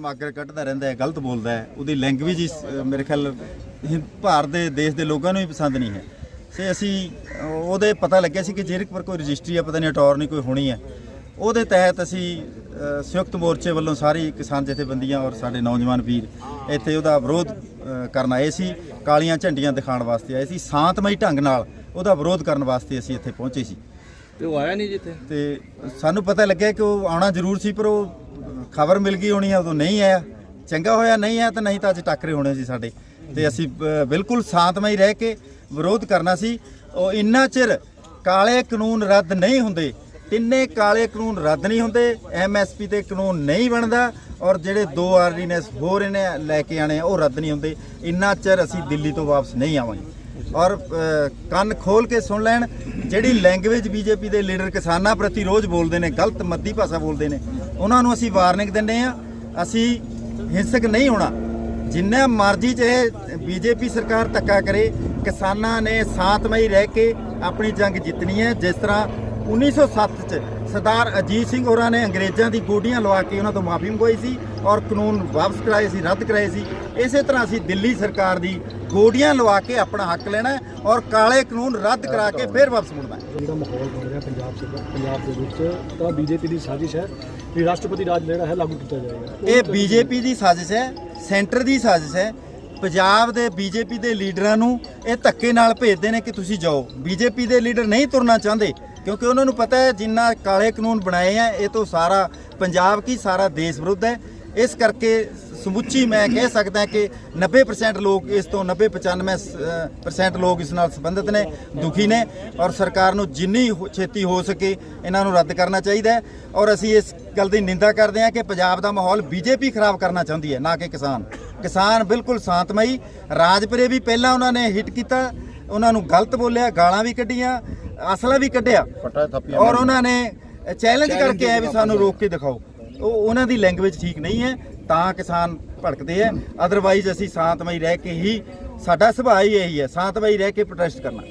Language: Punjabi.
ਮਾਗਰ ਕੱਢਦਾ ਰਹਿੰਦਾ ਹੈ ਗਲਤ ਬੋਲਦਾ ਹੈ ਉਹਦੀ ਲੈਂਗੁਏਜ ਹੀ ਮੇਰੇ ਖਿਆਲ ਹਿੰ- ਭਾਰਤ ਦੇ ਦੇਸ਼ ਦੇ ਲੋਕਾਂ ਨੂੰ ਵੀ ਪਸੰਦ ਨਹੀਂ ਹੈ। ਸੇ ਅਸੀਂ ਉਹਦੇ ਪਤਾ ਲੱਗਿਆ ਸੀ ਕਿ ਜੇਰਿਕ ਪਰ ਕੋਈ ਰਜਿਸਟਰੀ ਆ ਪਤਾ ਨਹੀਂ ਅਟਾਰਨੀ ਕੋਈ ਹੋਣੀ ਹੈ ਉਹਦੇ ਤਹਿਤ ਅਸੀਂ ਸੰਯੁਕਤ ਮੋਰਚੇ ਵੱਲੋਂ ਸਾਰੀ ਕਿਸਾਨ ਜਥੇਬੰਦੀਆਂ ਔਰ ਸਾਡੇ ਨੌਜਵਾਨ ਵੀਰ ਇੱਥੇ ਉਹਦਾ ਵਿਰੋਧ ਕਰਨ ਆਏ ਸੀ ਕਾਲੀਆਂ ਝੰਡੀਆਂ ਦਿਖਾਉਣ ਵਾਸਤੇ ਆਏ ਸੀ ਸ਼ਾਂਤਮਈ ਢੰਗ ਨਾਲ ਉਹਦਾ ਵਿਰੋਧ ਕਰਨ ਵਾਸਤੇ ਅਸੀਂ ਇੱਥੇ ਪਹੁੰਚੇ ਸੀ। ਤੇ ਉਹ ਆਇਆ ਨਹੀਂ ਜਿੱਥੇ? ਤੇ ਸਾਨੂੰ ਪਤਾ ਲੱਗਿਆ ਕਿ ਉਹ ਆਉਣਾ ਜ਼ਰੂਰ ਸੀ ਪਰ ਉਹ ਖਬਰ ਮਿਲ ਗਈ ਹੋਣੀ ਆ ਉਦੋਂ ਨਹੀਂ ਆਇਆ। ਚੰਗਾ ਹੋਇਆ ਨਹੀਂ ਆਇਆ ਤਾਂ ਨਹੀਂ ਤਾਂ ਅੱਜ ਟੱਕਰੇ ਹੋਣੇ ਸੀ ਸਾਡੇ। ਤੇ ਅਸੀਂ ਬਿਲਕੁਲ ਸ਼ਾਂਤਮਈ ਰਹਿ ਕੇ ਵਿਰੋਧ ਕਰਨਾ ਸੀ। ਉਹ ਇੰਨਾ ਚਿਰ ਕਾਲੇ ਕਾਨੂੰਨ ਰੱਦ ਨਹੀਂ ਹੁੰਦੇ ਤਿੰਨੇ ਕਾਲੇ ਕਾਨੂੰਨ ਰੱਦ ਨਹੀਂ ਹੁੰਦੇ ਐਮਐਸਪੀ ਤੇ ਕਾਨੂੰਨ ਨਹੀਂ ਬਣਦਾ ਔਰ ਜਿਹੜੇ ਦੋ ਆਰਡੀਨੈਂਸ ਹੋਰ ਇਹਨੇ ਲੈ ਕੇ ਆਣੇ ਆ, ਉਹ ਰੱਦ ਨਹੀਂ ਹੁੰਦੇ। ਇੰਨਾ ਚਿਰ ਅਸੀਂ ਦਿੱਲੀ ਤੋਂ ਵਾਪਸ ਨਹੀਂ ਆਵਾਂਗੇ। ਔਰ ਕੰਨ ਖੋਲ ਕੇ ਸੁਣ ਲੈਣ ਜਿਹੜੀ ਲੈਂਗੁਏਜ ਬੀਜੇਪੀ ਦੇ ਲੀਡਰ ਕਿਸਾਨਾਂ ਪ੍ਰਤੀ ਰੋਜ਼ ਬੋਲਦੇ ਨੇ ਗਲਤ ਮੱਦੀ ਭਾਸ਼ਾ ਬੋਲਦੇ ਨੇ ਉਹਨਾਂ ਨੂੰ ਅਸੀਂ ਵਾਰਨਿੰਗ ਦਿੰਦੇ ਆ ਅਸੀਂ ਹਿੰਸਕ ਨਹੀਂ ਹੋਣਾ। ਜਿੰਨਾ ਮਰਜ਼ੀ ਚਾਹੇ ਬੀਜੇਪੀ ਸਰਕਾਰ ਧੱਕਾ ਕਰੇ, ਕਿਸਾਨਾਂ ਨੇ ਸ਼ਾਂਤਮਈ ਰਹਿ ਕੇ ਆਪਣੀ ਜੰਗ ਜਿੱਤਣੀ ਹੈ। ਜਿਸ ਤਰ੍ਹਾਂ 1907 ਚ ਸਰਦਾਰ ਅਜੀਤ ਸਿੰਘ ਹੋਰਾਂ ਨੇ ਅੰਗਰੇਜ਼ਾਂ ਦੀ ਗੋਡੀਆਂ ਲਵਾ ਕੇ ਉਹਨਾਂ ਤੋਂ ਮਾਫੀ ਮੰਗਵਾਈ ਸੀ ਔਰ ਕਾਨੂੰਨ ਵਾਪਸ ਕਰਾਏ ਸੀ, ਰੱਦ ਕਰਾਏ ਸੀ। ਇਸੇ ਤਰ੍ਹਾਂ ਅਸੀਂ ਦਿੱਲੀ ਸਰਕਾਰ ਦੀ ਗੋਡੀਆਂ ਲਵਾ ਕੇ ਆਪਣਾ ਹੱਕ ਲੈਣਾ ਔਰ ਕਾਲੇ ਕਾਨੂੰਨ ਰੱਦ ਕਰਾ ਕੇ ਫਿਰ ਵਾਪਸ ਮੁੜਨਾ ਹੈ। ਜਿਹੜਾ ਮਾਹੌਲ ਬਣ ਰਿਹਾ ਪੰਜਾਬ ਸੇ ਪੰਜਾਬ ਦੇ ਵਿੱਚ ਤਾਂ ਬੀਜੇਪੀ ਦੀ ਸਾਜ਼ਿਸ਼ ਹੈ ਕਿ ਰਾਸ਼ਟਰਪਤੀ ਰਾਜ ਜਿਹੜਾ ਹੈ ਲਾਗੂ ਕੀਤਾ ਜਾਏਗਾ। ਇਹ ਬੀਜੇਪੀ ਦੀ ਸਾਜ਼ਿਸ਼ ਹੈ ਸੈਂਟਰ ਦੀ ਸਾਜ਼ਿਸ਼ ਹੈ ਪੰਜਾਬ ਦੇ ਬੀਜੇਪੀ ਦੇ ਲੀਡਰਾਂ ਨੂੰ ਇਹ ਧੱਕੇ ਨਾਲ ਭੇਜਦੇ ਨੇ ਕਿ ਤੁਸੀਂ ਜਾਓ। ਬੀਜੇਪੀ ਦੇ ਲੀਡਰ ਨਹੀਂ ਤੁਰਨਾ ਚਾਹੁੰਦੇ ਕਿਉਂਕਿ ਉਹਨਾਂ ਨੂੰ ਪਤਾ ਹੈ ਜਿੰਨਾ ਕਾਲੇ ਕਾਨੂੰਨ ਬਣਾਏ ਆ ਇਹ ਤੋਂ ਸਾਰਾ ਪੰਜਾਬ ਕੀ ਸਾਰਾ ਦੇਸ਼ ਵਿਰੁੱਧ ਹੈ। ਇਸ ਕਰਕੇ ਸਮੁੱਚੀ ਮੈਂ ਕਹਿ ਸਕਦਾ ਕਿ 90% ਲੋਕ ਇਸ ਤੋਂ 90 95% ਲੋਕ ਇਸ ਨਾਲ ਸੰਬੰਧਿਤ ਨੇ ਦੁਖੀ ਨੇ ਔਰ ਸਰਕਾਰ ਨੂੰ ਜਿੰਨੀ ਛੇਤੀ ਹੋ ਸਕੇ ਇਹਨਾਂ ਨੂੰ ਰੱਦ ਕਰਨਾ ਚਾਹੀਦਾ ਹੈ ਔਰ ਅਸੀਂ ਇਸ ਗੱਲ ਦੀ ਨਿੰਦਾ ਕਰਦੇ ਹਾਂ ਕਿ ਪੰਜਾਬ ਦਾ ਮਾਹੌਲ ਬੀਜੇਪੀ ਖਰਾਬ ਕਰਨਾ ਚਾਹੁੰਦੀ ਹੈ ਨਾ ਕਿ ਕਿਸਾਨ। ਕਿਸਾਨ ਬਿਲਕੁਲ ਸ਼ਾਂਤਮਈ ਰਾਜਪੁਰੇ ਵੀ ਪਹਿਲਾਂ ਉਹਨਾਂ ਨੇ ਹਿੱਟ ਕੀਤਾ ਉਹਨਾਂ ਨੂੰ ਗਲਤ ਬੋਲਿਆ ਗਾਲਾਂ ਵੀ ਕੱਢੀਆਂ ਅਸਲਾ ਵੀ ਕੱਢਿਆ ਔਰ ਉਹਨਾਂ ਨੇ ਚੈਲੰਜ ਕਰਕੇ ਆਏ ਵੀ ਸਾਨੂੰ ਰੋਕ ਕੇ ਦਿਖਾਓ। ਉਹ ਉਹਨਾਂ ਦੀ ਲੈਂਗੁਏਜ ਠੀਕ ਨਹੀਂ ਹੈ ਤਾਂ ਕਿਸਾਨ ਭੜਕਦੇ ਆ। ਅਦਰਵਾਈਜ਼ ਅਸੀਂ ਸ਼ਾਂਤਮਈ ਰਹਿ ਕੇ ਹੀ, ਸਾਡਾ ਸੁਭਾਅ ਹੀ ਇਹੀ ਹੈ, ਸ਼ਾਂਤਮਈ ਰਹਿ ਕੇ ਪ੍ਰੋਟੈਸਟ ਕਰਨਾ।